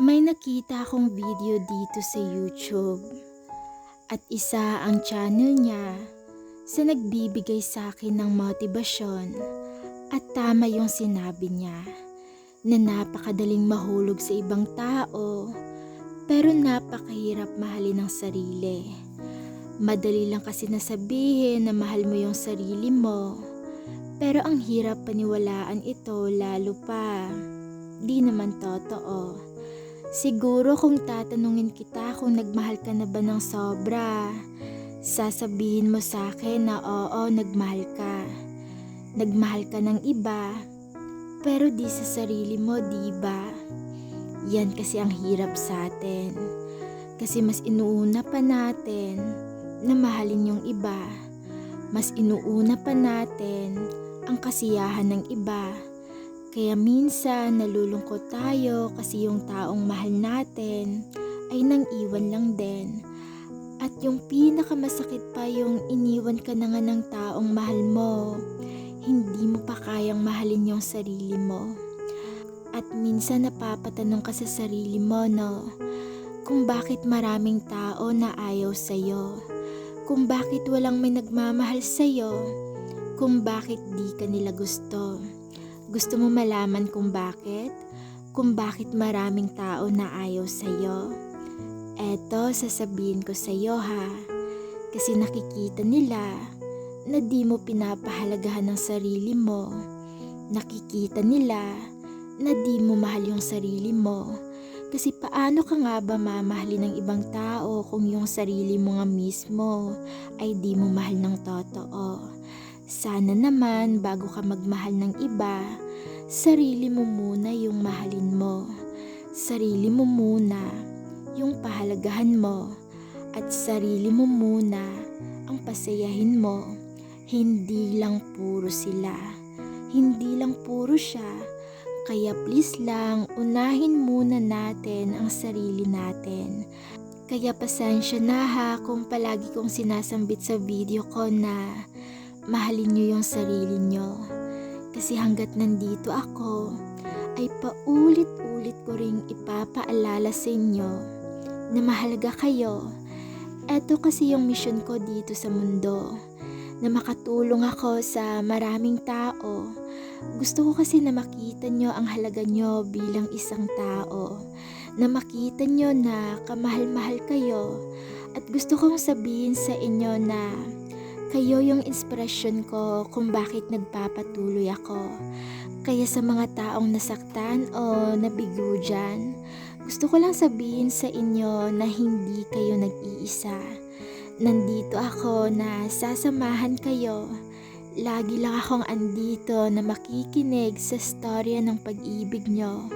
May nakita akong video dito sa YouTube at isa ang channel niya sa nagbibigay sa akin ng motibasyon at tama yung sinabi niya na napakadaling mahulog sa ibang tao pero napakahirap mahalin ang sarili. Madali lang kasi nasabihin na mahal mo yung sarili mo pero ang hirap paniwalaan ito lalo pa. Di naman totoo. Siguro kung tatanungin kita kung nagmahal ka na ba ng sobra, sasabihin mo sa akin na oo, nagmahal ka. Nagmahal ka ng iba, pero di sa sarili mo, di ba? Yan kasi ang hirap sa atin. Kasi mas inuuna pa natin na mahalin yung iba. Mas inuuna pa natin ang kasiyahan ng iba. Kaya minsan nalulungkot tayo kasi yung taong mahal natin ay nang iwan lang din. At yung pinakamasakit pa yung iniwan ka na nga ng taong mahal mo, hindi mo pa kayang mahalin yung sarili mo. At minsan napapatanong ka sa sarili mo, no? Kung bakit maraming tao na ayaw sa'yo. Kung bakit walang may nagmamahal sa'yo. Kung bakit di ka nila gusto. Gusto mo malaman kung bakit? Kung bakit maraming tao na ayaw sa'yo? Eto, sasabihin ko sa'yo ha. Kasi nakikita nila na di mo pinapahalagahan ng sarili mo. Nakikita nila na di mo mahal yung sarili mo. Kasi paano ka nga ba mamahalin ng ibang tao kung yung sarili mo nga mismo ay di mo mahal ng totoo? Sana naman bago ka magmahal ng iba, sarili mo muna yung mahalin mo. Sarili mo muna yung pahalagahan mo. At sarili mo muna ang pasayahin mo. Hindi lang puro sila. Hindi lang puro siya. Kaya please lang, unahin muna natin ang sarili natin. Kaya pasensya na ha kung palagi kong sinasambit sa video ko na mahalin nyo yung sarili nyo. Kasi hanggat nandito ako, ay paulit-ulit ko ring ipapaalala sa inyo na mahalaga kayo. Eto kasi yung mission ko dito sa mundo, na makatulong ako sa maraming tao. Gusto ko kasi na makita nyo ang halaga nyo bilang isang tao, na makita nyo na kamahal-mahal kayo, at gusto kong sabihin sa inyo na kayo yung inspirasyon ko kung bakit nagpapatuloy ako. Kaya sa mga taong nasaktan o nabigo dyan, gusto ko lang sabihin sa inyo na hindi kayo nag-iisa. Nandito ako na sasamahan kayo. Lagi lang akong andito na makikinig sa storya ng pag-ibig nyo.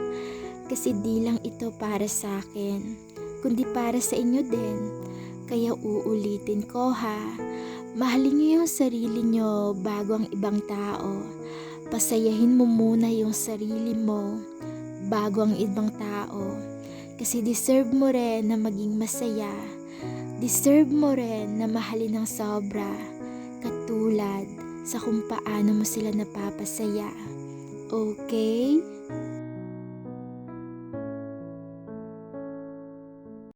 Kasi di lang ito para sa akin, kundi para sa inyo din. Kaya uulitin ko ha, mahalin nyo yung sarili nyo bago ang ibang tao. Pasayahin mo muna yung sarili mo bago ang ibang tao. Kasi deserve mo rin na maging masaya. Deserve mo rin na mahalin ng sobra. Katulad sa kung paano mo sila napapasaya. Okay?